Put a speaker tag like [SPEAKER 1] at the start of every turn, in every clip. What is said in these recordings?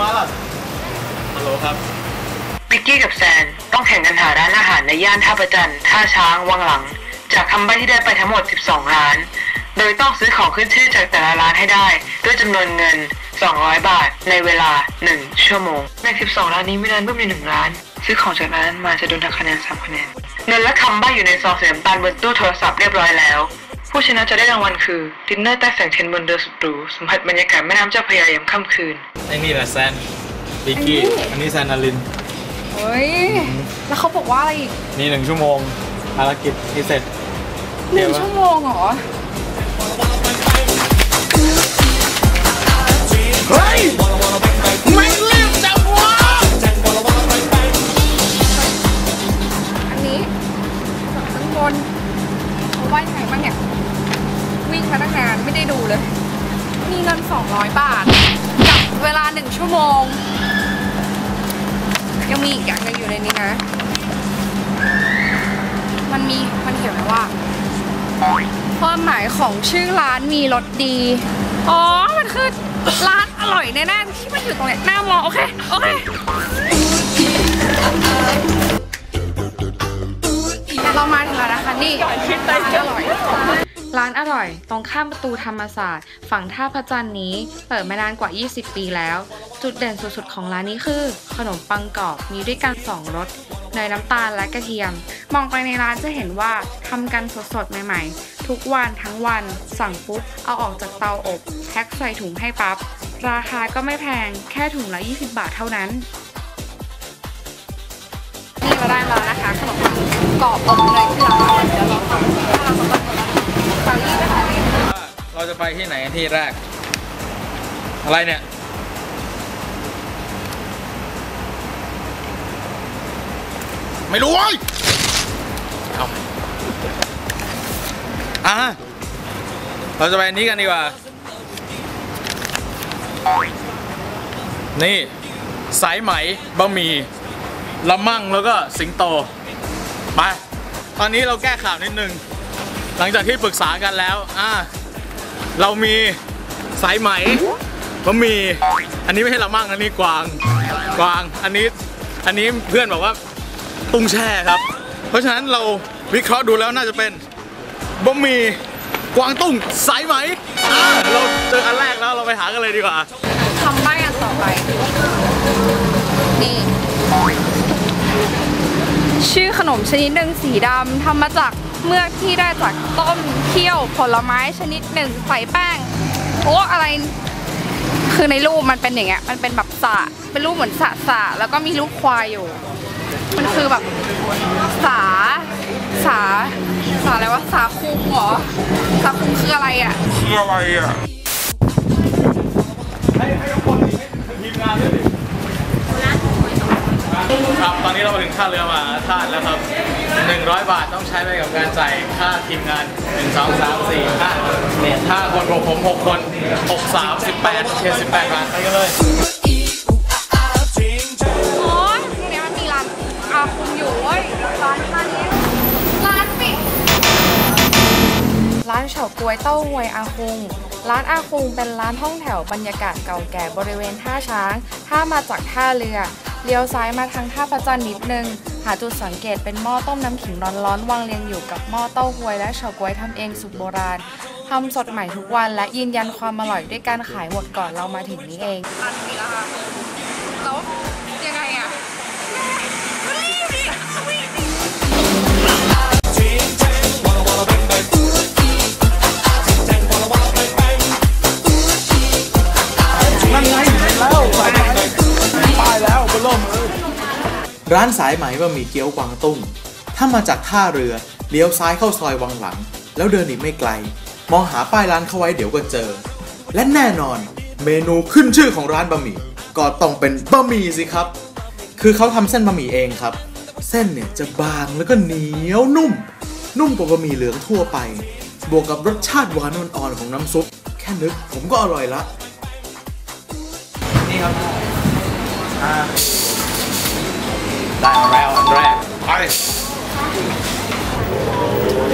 [SPEAKER 1] มาล่ะฮัลโหลครับ
[SPEAKER 2] นิกกี้กับแซนต้องแข่งกันหาร้านอาหารในย่านท่าประจันท่าช้าง วังหลัง จากคำใบที่ได้ไปทั้งหมด 12 ร้าน โดยต้องซื้อของขึ้นชื่อจากแต่ละร้านให้ได้ ด้วยจำนวนเงิน 200 บาท ในเวลา 1 ชั่วโมง ใน 12 ร้านนี้มีร้านเพิ่มอีกหนึ่งร้าน ซื้อของจากร้านมาจะโดนหักคะแนน 3 คะแนน เงินและคำใบอยู่ในซองเสีน้ำตานบนตู้โทรศัพท์เรียบร้อยแล้ว ผู้ชนะจะได้รางวัลคือดินเนอร์ใต้แสงเทียนบนเรือสุดหรูสัมผัสบรรยากาศแม่น้ำเจ้าพระยายามค่ำคืน
[SPEAKER 1] ไอ้นี่แหละแซนบิกกี้อันนี้แซนนาริน
[SPEAKER 3] เฮ้ย แล้วเขาบอกว่าอะไรอีก
[SPEAKER 1] นี่หนึ่งชั่วโมงภารกิจที่เสร็จ
[SPEAKER 3] หนึ่งชั่วโมงเหรอ
[SPEAKER 1] เฮ้ยไม่รีบจังวะ
[SPEAKER 3] อันนี้จากข้างบนเขาว่ายังไงบ้างเนี่ย วิ่งมาตั้งนานไม่ได้ดูเลย มีเงิน 200 บาท กับเวลา1ชั่วโมง ยังมีอีกอย่างหนึงอยู่ในนี้นะ มันมีมันเขียนไว้ว่าความหมายของชื่อร้านมีรสดี อ๋อ มันคือร้านอร่อยแน่ๆที่มันอยู่ตรงเนี้ยหน้ามองโอเค โอเคเรามาถึงแล้วนะคะ นี่อร่อย ร้านอร่อย ตรงข้ามประตูธรรมศาสตร์ ฝั่งท่าพระจันทร์นี้ เปิดมานานกว่า 20 ปีแล้ว จุดเด่นสุดๆของร้านนี้คือ ขนมปังกรอบมีด้วยกัน 2รสเนยน้ำตาลและกระเทียม มองไปในร้านจะเห็นว่าทำกันสดๆ ใหม่ๆ ทุกวันทั้งวัน สั่งปุ๊บ เอาออกจากเตาอบแพ็คใส่ถุงให้ปั๊บราคาก็ไม่แพงแค่ถุงละ 20 บาทเท่านั้นนี่เราได้แล้วนะคะขนมปังกรอบอบเนยที่ร้านเดี๋ยวเราทำ สาลี่ไปค่ะ
[SPEAKER 1] เราจะไปที่ไหนที่แรก อะไรเนี่ยไม่รู้เว้ยเอาอะเราจะไปนนี้กันดีกว่า นี่ สายไหมบะหมี่ละมั่งแล้วก็สิงโต ไป ตอนนี้เราแก้ข่าวนิดนึง หลังจากที่ปรึกษากันแล้วอ่าเรามีสายไหมบะหมี่อันนี้ไม่ใช่ละมั่งอันนี้กวางกวาง อันนี้อันนี้เพื่อนบอกว่าตุ้งแช่ครับ เพราะฉะนั้นเราวิเคราะห์ดูแล้วน่าจะเป็นบะหมี่กวางตุ้งสายไหมเราเจออันแรกแล้วเราไปหากันเลยดีกว่า
[SPEAKER 3] ทำใบ้อันต่อไป นี่ ชื่อขนมชนิดหนึ่งสีดำทำมาจาก เมือกที่ได้จากต้มเคี่ยวผลไม้ชนิดหนึ่งใส่แป้งโอ้อะไร คือในรูปมันเป็นอย่างเงี้ยมันเป็นแบบสระเป็นรูปเหมือนสระสระแล้วก็มีรูปควายอยู่ มันคือแบบสาสาสาอะไรวะสาคุงเหรอสาคุงคืออะไรอะ
[SPEAKER 1] ครั ครับตอนนี้เรามาถึงท่าเรือมหาธาแล้วครับ 100 บาทต้องใช้ไปกับการจ่ายค่าทีมงาน 1 2 3 4 5เนี่ยห้าคนรวมผม 6 คน 6 3 18 78 บาทไปกันเลย
[SPEAKER 3] อ๋อตรงเนี้ยมันมีร้านอาคุมอยู่เว้ยร้านท่านี้ร้านปิด ร้านเฉาก๊วยเต้าหวยอาคุง ร้านอาคุงเป็นร้านห้องแถวบรรยากาศเก่าแก่บริเวณท่าช้าง ถ้ามาจากท่าเรือ เลี้ยวซ้ายมาทางท่าพระจันทร์นิดนึง หาจุดสังเกตเป็นหม้อต้มน้ำขิงร้อนๆวางเรียงอยู่กับหม้อเต้าหวยและเฉาก๊วยทำเองสูตรโบราณทำสดใหม่ทุกวันและยืนยันความอร่อยด้วยการขายหมดก่อนเรามาถึงนี้เองอันนี้นะคะแล้ว
[SPEAKER 4] ร้านสายไหมบะหมี่เกี๊ยวกวางตุ้ง ถ้ามาจากท่าเรือ เลี้ยวซ้ายเข้าซอยวังหลัง แล้วเดินอีกไม่ไกล มองหาป้ายร้านเข้าไว้เดี๋ยวก็เจอ และแน่นอน เมนูขึ้นชื่อของร้านบะหมี่ก็ต้องเป็นบะหมี่สิครับ คือเขาทำเส้นบะหมี่เองครับ เส้นเนี่ยจะบางแล้วก็เหนียวนุ่ม นุ่มกว่าบะหมี่เหลืองทั่วไป บวกกับรสชาติหวานอ่อนๆของน้ำซุป แค่นึกผมก็อร่อยละ
[SPEAKER 1] นี่ครับ อ่าได้มาแล้วอันแรกไป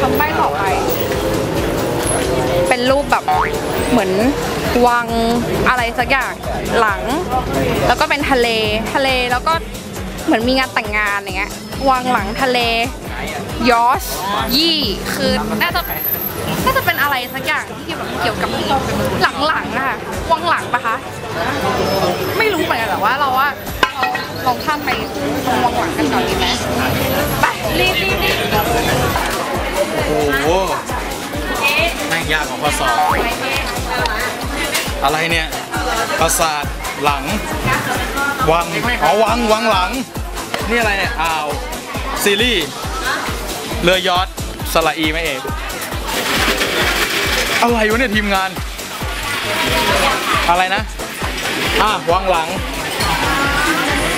[SPEAKER 3] ทำใบ้ต่อไป เป็นรูปแบบเหมือนวังอะไรสักอย่างหลัง แล้วก็เป็นทะเลทะเลแล้วก็เหมือนมีงานแต่งงานอย่างเงี้ยวางหลังทะเลยอชยี่คือน่าจะ น่าจะเป็นอะไรสักอย่างที่แบบเกี่ยวกับหลังๆอะคะวังหลังปะคะ ไม่รู้เหมือนกันแต่ว่าเราว่าเราลองข้ามไปตรงวังหลังกันก่อนดีไหมไปรีบรีบรีบ
[SPEAKER 1] โอ้โหแม่งยากของข้อสอบอะไรเนี่ยปราสาทหลัง วังอ๋อวังวังหลัง นี่อะไรเนี่ยอ่าว ซีรีส์เรือยอทสละอีไหมเอก อะไรวะเนี่ยทีมงาน อะไรนะอะวังหลัง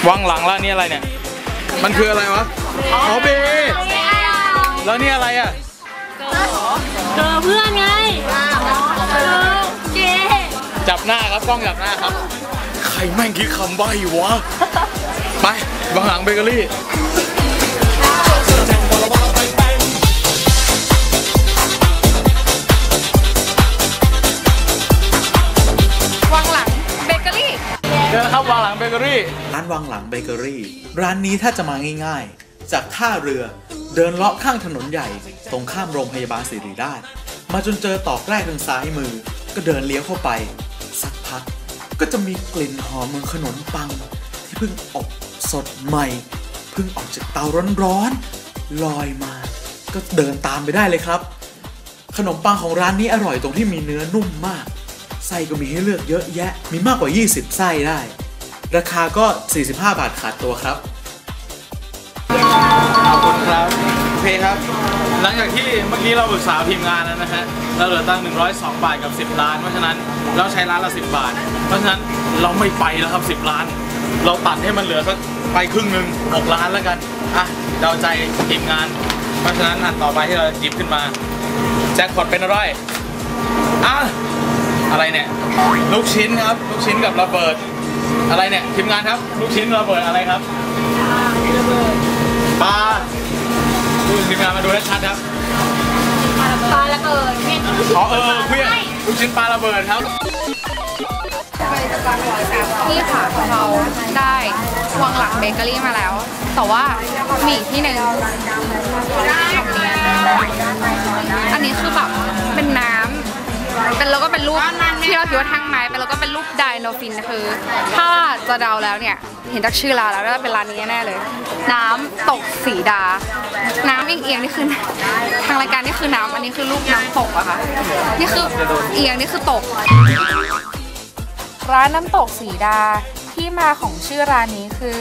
[SPEAKER 1] วังหลังแล้วนี่อะไรเนี่ย มันคืออะไรวะอ๋อเบแล้วนี่อะไรอะ
[SPEAKER 5] เจอเพื่อนไงเจอเก
[SPEAKER 1] จับหน้าครับกล้องจับหน้าครับ ใครแม่งคิดคำใบ้วะ ไปบางหลังเบเกอรี่
[SPEAKER 3] เจ
[SPEAKER 1] อแล้วครับบางหลังเบเกอรี่
[SPEAKER 4] ร้านวังหลังเบเกอรี่ ร้านนี้ถ้าจะมาง่าย ๆ จากท่าเรือเดินเลาะข้างถนนใหญ่ ตรงข้ามโรงพยาบาลศิริราช มาจนเจอตอกแรกทางซ้ายมือ ก็เดินเลี้ยวเข้าไป สักพัก ก็จะมีกลิ่นหอมเหมือนขนมปัง ที่เพิ่งอบสดใหม่เพิ่งออกจากเตาร้อนๆลอยมา ก็เดินตามไปได้เลยครับ ขนมปังของร้านนี้อร่อยตรงที่มีเนื้อนุ่มมาก ไส้ก็มีให้เลือกเยอะแยะ มีมากกว่า 20 ไส้ได้ ราคาก็ 45 บาทขาดตัวครับ
[SPEAKER 1] ขอบคุณครับโอเคครับ หลังจากที่เมื่อกี้เราปรึกษาทีมงานแล้วนะฮะ เราเหลือตั้ง 102 บาทกับ 10 ล้าน เพราะฉะนั้นเราใช้ร้านละ 10 บาท เพราะฉะนั้นเราไม่ไปแล้วครับ 10 ล้าน เราตัดให้มันเหลือสักไปครึ่งหนึ่ง6ล้านแล้วกัน อะเดาใจทีมงาน เพราะฉะนั้นอันต่อไปที่เราจะหยิบขึ้นมา แจ็คพอตเป็นอะไร อะ อะไรเนี่ยลูกชิ้นครับลูกชิ้นกับระเบิด อะไรเนี่ยทีมงานครับ ลูกชิ้นระเบิดอะไรครับปลาดูทีมงานมาดูได้ชัดครับ
[SPEAKER 5] ปลาระเบิดเนี่ย
[SPEAKER 1] อ๋อเออเออเพื่อนลูกชิ้นปลาระเบิดครับ
[SPEAKER 3] นี่ค่ะเราได้วังหลังเบเกอรี่มาแล้ว แต่ว่ามีอีกที่หนึ่งอันนี้คือแบบ เป็นแล้วก็เป็นรูปที่เราคิดว่าทั้งไม้เป็นแล้วก็เป็นรูปไดโนฟินคือ ถ้าจะเดาแล้วเนี่ย เห็นจากชื่อร้านแล้วน่าเป็นร้านนี้แน่เลย น้ำตกสีดา น้ำเอียงนี่คือทางรายการนี่คือน้ำอันนี้คือรูปน้ำตกอะค่ะนี่คือเอียงนี่คือตก ร้านน้ำตกสีดาที่มาของชื่อร้านนี้คือ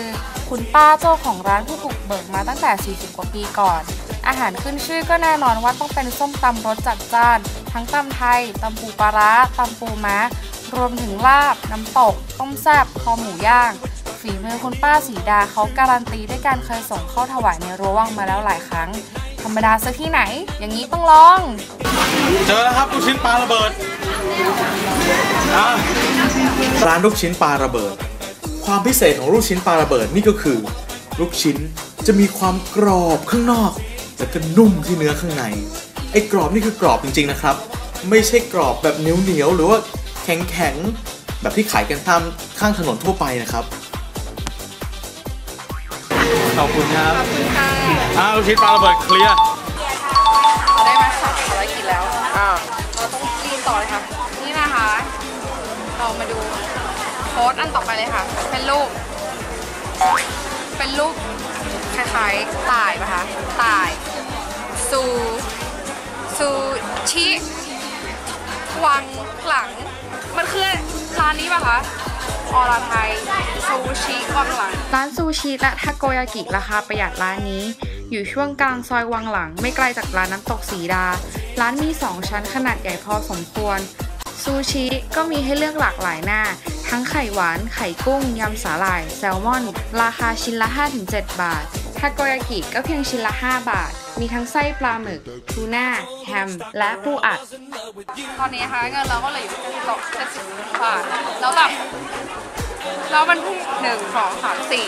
[SPEAKER 3] คุณป้าเจ้าของร้านผู้บุกเบิกมาตั้งแต่ 40 กว่าปีก่อน อาหารขึ้นชื่อก็แน่นอนว่าต้องเป็นส้มตำรสจัดจ้าน ทั้งตำไทยตำปูปลาร้าตำปูม้ารวมถึงลาบ น้ำตก ต้มแซ่บคอหมูย่างฝีมือคุณป้าสีดาเขาการันตีด้วยการเคยส่งเข้าถวายในรั้ววังมาแล้วหลายครั้ง ธรรมดาซะที่ไหน อย่างนี้ต้องลอง
[SPEAKER 1] เจอแล้วครับลูกชิ้นปลาระเบิดอะ
[SPEAKER 4] ร้านลูกชิ้นปลาระเบิด ความพิเศษของลูกชิ้นปลาระเบิดนี่ก็คือ ลูกชิ้นจะมีความกรอบข้างนอก แล้วก็นุ่มที่เนื้อข้างใน ไอ้กรอบนี่คือกรอบจริงๆนะครับ ไม่ใช่กรอบแบบเหนียวๆหรือว่าแข็งๆแบบที่ขายกันตามข้างถนนทั่วไปนะครับ
[SPEAKER 1] ขอบคุณครับ
[SPEAKER 3] ขอบคุณค่ะ
[SPEAKER 1] อ่าลูกชิ้นปลาระเบิดเคลียร์
[SPEAKER 3] เราได้มาสองร้อยกินแล้ว
[SPEAKER 1] อ่า
[SPEAKER 3] เราต้องรีบต่อเลยค่ะ นี่นะคะ เรามาดูโค้ดอันต่อไปเลยค่ะ เป็นรูป เป็นรูปคล้ายๆต่ายปะคะต่ายซู ซูชิวังหลัง มันคือร้านนี้ปะคะอรไทยซูชิวังหลัง ร้านซูชิและทาโกยากิราคาประหยัดร้านนี้ อยู่ช่วงกลางซอยวังหลัง ไม่ไกลจากร้านน้ำตกสีดา ร้านมี 2 ชั้นขนาดใหญ่พอสมควร ซูชิก็มีให้เลือกหลากหลายหน้า ทั้งไข่หวาน ไข่กุ้ง ยำสาหร่าย แซลมอน ราคาชิ้นละ 5-7 บาท ทาโกยากิก็เพียงชิ้นละ 5 บาท มีทั้งไส้ปลาหมึก ทูน่า แฮม และปูอัด ตอนนี้นะคะเงินเราก็เหลืออยู่ตก70บาท แล้วแบบแล้วมันพุ่งหนึ่งสองสามสี่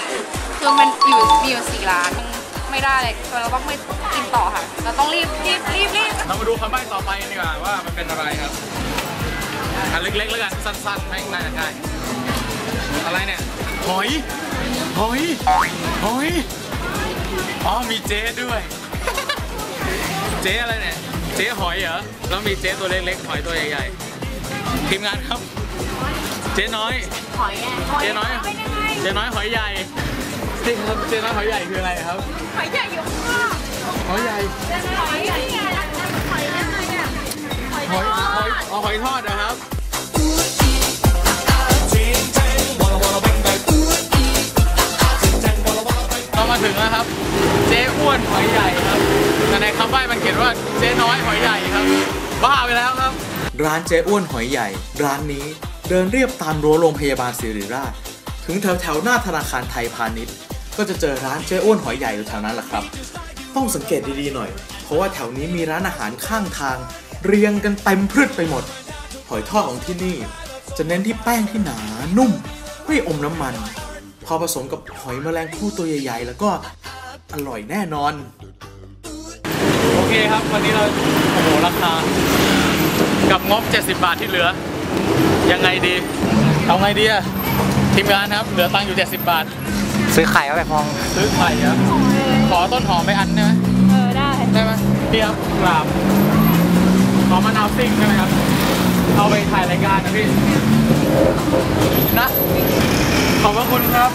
[SPEAKER 3] คือมันอยู่มีอยู่สี่ร้านมันไม่ได้เลยเราต้องไม่กินต่อค่ะ เราต้องรีบรีบรีบรีบ
[SPEAKER 1] เรามาดูคำใบ้ต่อไปกันดีกว่าว่ามันเป็นอะไรครับ อันเล็กๆแล้วกันสั้นๆให้น่าจะง่ายอะไรเนี่ย หอย หอย หอย อ๋อมีเจ๊ด้วย เจ๊อะไรเนี่ย เจ๊หอยเหรอ แล้วมีเจ๊ตัวเล็กๆ หอยตัวใหญ่ๆ ทีมงานครับ เจ๊น้อย
[SPEAKER 5] หอยอะ
[SPEAKER 1] เจ๊น้อย เจ๊น้อยหอยใหญ่จริงครับเจ๊น้อยหอยใหญ่คืออะไรครับ
[SPEAKER 5] หอยใหญ่อยู่ข้างนอก
[SPEAKER 1] หอยใหญ่
[SPEAKER 5] หอยใหญ่หอยอะไรอะหอย
[SPEAKER 1] หอยหอยอ๋อหอยทอดนะครับ มาถึงแล้วครับ เจ๊อ้วนหอยใหญ่ครับแต่ในคำใบ้มันเขียนว่าเจ๊น้อยหอยใหญ่ครับ บ้าไปแล้วครับ
[SPEAKER 4] ร้านเจ๊อ้วนหอยใหญ่ ร้านนี้เดินเรียบตามรั้วโรงพยาบาลศิริราช ถึงแถวแถวหน้าธนาคารไทยพาณิชย์ ก็จะเจอร้านเจ๊อ้วนหอยใหญ่อยู่แถวนั้นแหละครับ ต้องสังเกตดีๆหน่อย เพราะว่าแถวนี้มีร้านอาหารข้างทาง เรียงกันเต็มพืชไปหมด หอยทอดของที่นี่ จะเน้นที่แป้งที่หนานุ่ม ไม่อมน้ำมัน พอผสมกับหอยแมลงภู่ตัวใหญ่ๆ แล้วก็อร่อยแน่นอน
[SPEAKER 1] โอเคครับ วันนี้เราโอ้โหราคา กับงบ 70 บาทที่เหลือ ยังไงดี เอาไงดีอะทีมงานครับ เหลือตังค์อยู่ 70 บาท
[SPEAKER 6] ซื้อไข่เอาไปพอง
[SPEAKER 1] ซื้อไข่ครับขอต้นหอมไปอันได้ไหม
[SPEAKER 5] เออได้
[SPEAKER 1] ได้ไหมพี่ครับกราบขอมะนาวซิ่งได้ไหมครับ เอาไปถ่ายรายการนะพี่ นะ ขอบพระคุณครับ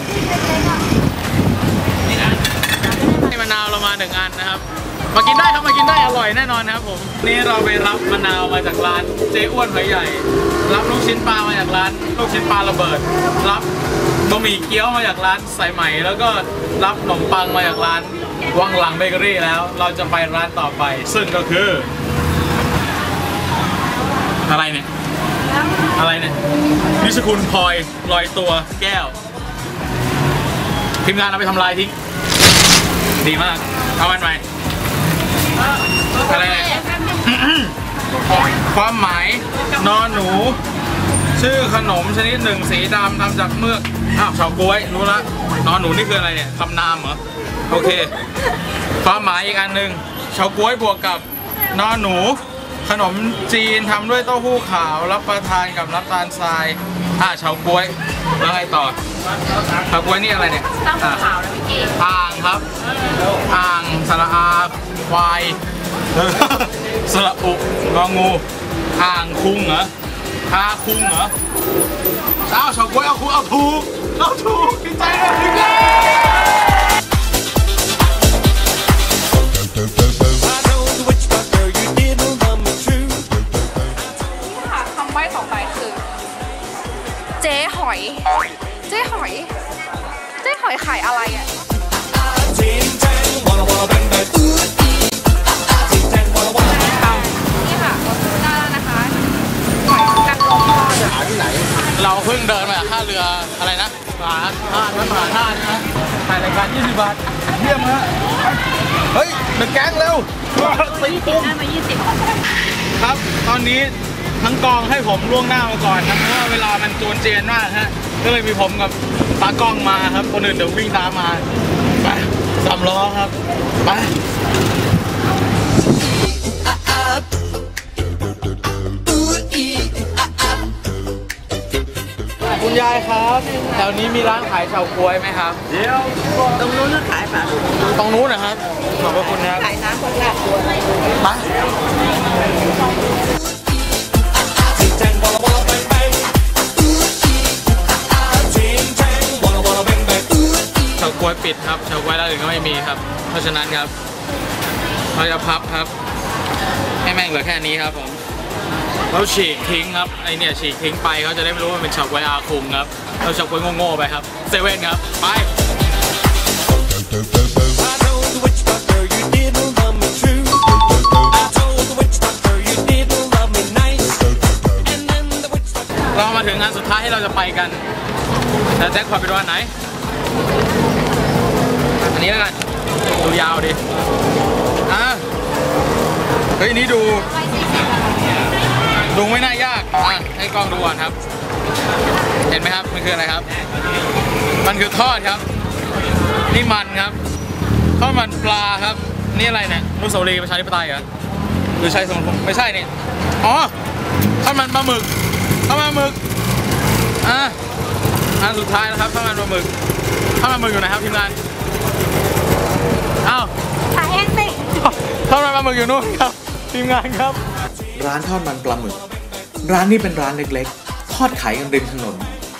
[SPEAKER 1] ให้มะนาวเรามาหนึ่งอันนะครับ มากินได้ครับมากินได้อร่อยแน่นอนนะครับผมนี่เราไปรับมะนาวมาจากร้านเจ๊อ้วนหอยใหญ่ รับลูกชิ้นปลามาจากร้าน ลูกชิ้นปลาระเบิด รับบะหมี่เกี๊ยวมาจากร้านสายไหมแล้วก็รับขนมปังมาจากร้านวังหลังเบเกอรี่แล้ว เราจะไปร้านต่อไป ซึ่งก็คือ อะไรเนี่ย อะไรเนี่ย นิชคุณพลอยลอยตัวแก้ว ทีมงานเอาไปทำลายทิ้งดีมาก เอามันใหม่อะไรเนี่ยความหมายนอนหนู ชื่อขนมชนิดหนึ่งสีดำทำจากเมือกอ้าวเฉาก๊วยรู้ละนอนหนูนี่คืออะไรเนี่ยคำนามเหรอโอเค ความหมายอีกอันหนึ่งเฉาก๊วยบวกกับนอนหนู ขนมจีนทำด้วยเต้าหู้ขาว รับประทานกับน้ำตาลทราย อ่าเฉาก๊วยแล้วไงต่อเฉาก๊วยนี่อะไรเนี่ย
[SPEAKER 5] ตั้ง
[SPEAKER 1] อะ
[SPEAKER 5] ขาวแล้วพี่เก๋
[SPEAKER 1] อ่างครับ อ่างสระอาควาย สระอุงองู อ่างคุงเหรออาคุงเหรอเอ้าวเฉาก๊วยเอาคุงเอาถูกเอาถูกดีใจเลยดีใจ
[SPEAKER 3] หอย เจ๊หอย เจ๊หอยขายอะไรอะนี่ค่ะเราซื้อได้แล้วนะคะหอยนางรมทอด
[SPEAKER 1] เราเพิ่งเดินมาจากท่าเรืออะไรนะมหาท่านั้นมหาท่านะถ่ายรายการ 20 บาท เยี่ยมฮะ เฮ้ยเป็นแก๊งเร็วตีปุ้ม
[SPEAKER 5] ได้มา 20
[SPEAKER 1] ครับ ตอนนี้ ทั้งกองให้ผมล่วงหน้ามาก่อนนะเพราะว่าเวลามันจวนเจียนมากฮะก็เลยมีผมกับตากล้องมาครับ คนอื่นเดี๋ยววิ่งตามมาไปสามล้อครับไปคุณยายครับแถวนี้มีร้านขายเฉาก๊วยไหมครับ เดี๋ยว
[SPEAKER 7] ตรงนู้นก็ขายปลาทู
[SPEAKER 1] ตรงนู้นนะครับขอบพระคุณนะครับ
[SPEAKER 7] ขายน้ำคนละตัว
[SPEAKER 1] ไป เฉาก๊วยปิดครับเฉาก๊วยร้านอื่นก็ไม่มีครับ เพราะฉะนั้นครับเราจะพับครับ ให้แม่งเหลือแค่นี้ครับผมเราฉีกทิ้งครับไอเนี่ยฉีกทิ้งไปเขาจะได้ไม่รู้ว่าเป็นเฉาก๊วยอาคุงครับเราเฉาก๊วยโง่ๆไปครับเซเว่นครับไป ท้ายที่เราจะไปกันแต่แจ็คพอตไปดูอันไหน อันนี้แล้วกัน ดูยาวดิ อะ เฮ้ย นี่ดู ดูไม่น่ายาก อะ ให้กล้องดูก่อนครับ เห็นไหมครับ มันคืออะไรครับ มันคือทอดครับ นี่มันครับ ทอดมันปลาครับ นี่อะไรเนี่ยนุสาวรีประชาธิปไตยเหรอหรือใช่สมรภูมิไม่ใช่นี่ อ๋อ ทอดมันปลาหมึก ทอดมันปลาหมึก อะอันสุดท้ายนะครับข้าวมันปลาหมึกข้าวมันปลาหมึกอยู่ไหนครับทีมงานอ้าว
[SPEAKER 5] ถ่ายเองสิ
[SPEAKER 1] ข้าวมันปลาหมึกอยู่นู่นครับทีมงานครับ
[SPEAKER 4] ร้านทอดมันปลาหมึก ร้านนี้เป็นร้านเล็กๆ ทอดขายกันริมถนน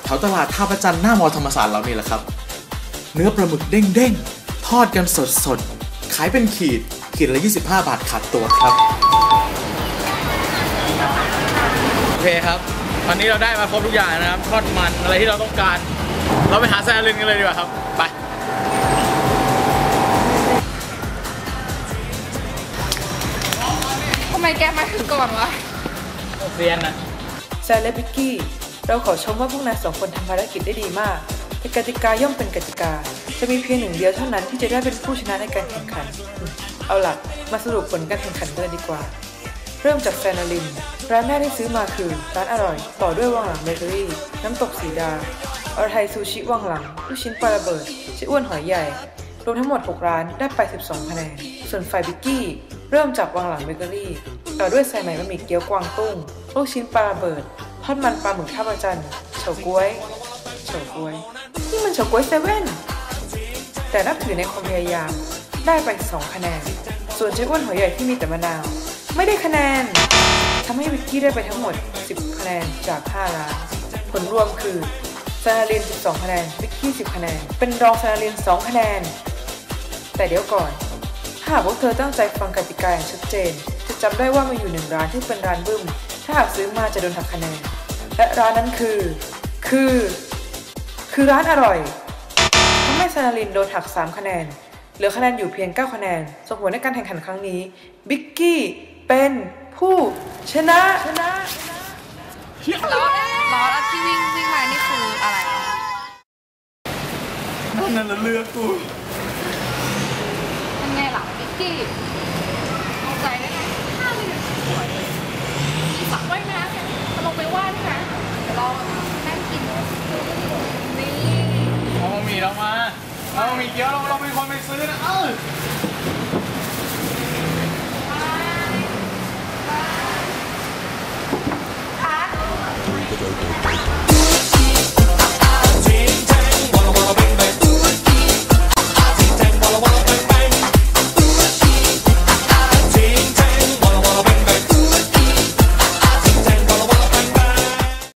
[SPEAKER 4] แถวตลาดท่าประจันทร์หน้ามอธรรมศาสตร์เรานี่แหละครับ เนื้อปลาหมึกเด้งๆ ทอดกันสดๆ ขายเป็นขีดขีดละ 25 บาทขาดตัวครับ
[SPEAKER 1] โอเคครับ ตอนนี้เราได้มาครบทุกอย่างนะครับทอดมันอะไรที่เราต้องการ เราไปหาแซลินกันเลยดีกว่าครับ ไป
[SPEAKER 3] ทำไมแกมาถึงก่อนวะ
[SPEAKER 1] เรียนนะ
[SPEAKER 7] แซนและบิกกี้เราขอชมว่าพวกนายสองคนทำภารกิจได้ดีมากแต่กติกาย่อมเป็นกติกา จะมีเพียงหนึ่งเดียวเท่านั้นที่จะได้เป็นผู้ชนะในการแข่งขันอืมเอาล่ะ มาสรุปผลการแข่งขันกันเลยดีกว่า เริ่มจากแซนาลิน ร้านแรกที่ซื้อมาคือ ร้านอร่อย ต่อด้วยวังหลังเบเกอรี่ น้ำตกสีดาอรไทยซูชิวังหลัง ลูกชิ้นปลาระเบิดชิอ้วนหอยใหญ่ รวมทั้งหมด 6 ร้านได้ไป 12คะแนน ส่วนฝ่ายบิกกี้ เริ่มจากวังหลังเบเกอรี่ ต่อด้วยใส่ไหมบะหมี่เกี๊ยวกวางตุ้ง ลูกชิ้นปลาระเบิด ทอดมันปลาหมึกท่าประจันทร์เฉาก๊วย เฉาก๊วย นี่มันเฉาก๊วยเซเว่น แต่นับถือในความพยายาม ได้ไป 2 คะแนน ส่วนเจ๊อ้วนหัวใหญ่ที่มีแต่มะนาว ไม่ได้คะแนนทำให้วิกกี้ได้ไปทั้งหมด 10 คะแนนจาก 5 ล้าน ผลรวมคือซานาลิน 12 คะแนน วิกกี้ 10 คะแนน เป็นรองซานาลิน 2 คะแนน แต่เดี๋ยวก่อน ถ้าหากพวกเธอตั้งใจฟังกติกาอย่างชัดเจน จะจำได้ว่ามีอยู่หนึ่งร้านที่เป็นร้านบึ้ม ถ้าหากซื้อมาจะโดนหักคะแนน และร้านนั้นคือ คือ คือร้านอร่อยทำให้ซานาลินโดนหัก 3 คะแนน เหลือคะแนนอยู่เพียง 9 คะแนนส่งผลในการแข่งขันครั้งนี้ บิกกี้ เป็นผู้ชนะชนะ
[SPEAKER 3] ล้อล้อที่วิ่งวิ่งมานี่คืออะไรอะ
[SPEAKER 1] นั่นน่ะเรือกู
[SPEAKER 3] เป็นไงล่ะวิกกี้เอาใจได้ไง